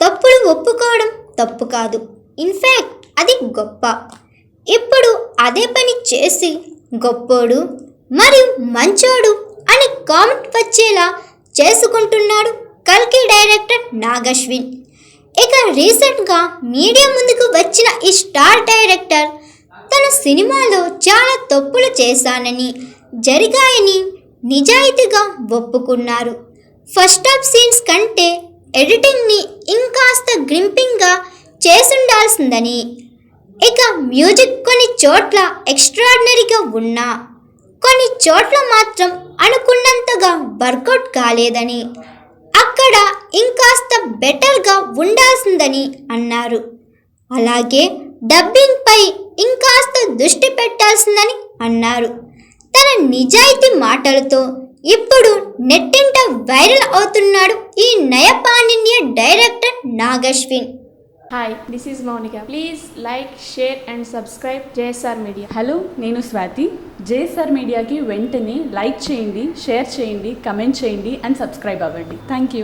తప్పులు ఒప్పుకోవడం తప్పు కాదు. ఇన్ఫ్యాక్ట్ అది గొప్ప. ఇప్పుడు అదే పని చేసి గొప్పోడు మరియు మంచోడు అని కామెంట్ వచ్చేలా చేసుకుంటున్నాడు కల్కి డైరెక్టర్ నాగశ్విన్. ఇక రీసెంట్గా మీడియా ముందుకు వచ్చిన ఈ స్టార్ డైరెక్టర్ తన సినిమాలో చాలా తప్పులు చేశానని జరిగాయని నిజాయితీగా ఒప్పుకున్నారు. ఫస్ట్ ఆఫ్ సీన్స్ కంటే ఎడిటింగ్ని ఇంకాస్త గ్రింపింగ్గా చేసుండాల్సిందని. ఇక మ్యూజిక్ కొన్ని చోట్ల ఎక్స్ట్రాడినరీగా ఉన్నా కొన్ని చోట్ల మాత్రం అనుకున్నంతగా వర్కౌట్ కాలేదని అక్కడ ఇంకాస్త బెటర్గా ఉండాల్సిందని అన్నారు. అలాగే డబ్బింగ్పై ఇంకాస్త దృష్టి పెట్టాల్సిందని అన్నారు. తన నిజాయితీ మాటలతో ఇప్పుడు నెట్టింట వైరల్ అవుతున్నాడు ఈ నయపాణిన్య director Nag Ashwin Hi, this is Monica. Please like, share, and subscribe JSR Media. Hello నేను స్వాతి జేఎస్ఆర్ మీడియాకి వెంటనే లైక్ చేయండి షేర్ చేయండి కమెంట్ చేయండి అండ్ సబ్స్క్రైబ్ అవ్వండి థ్యాంక్ యూ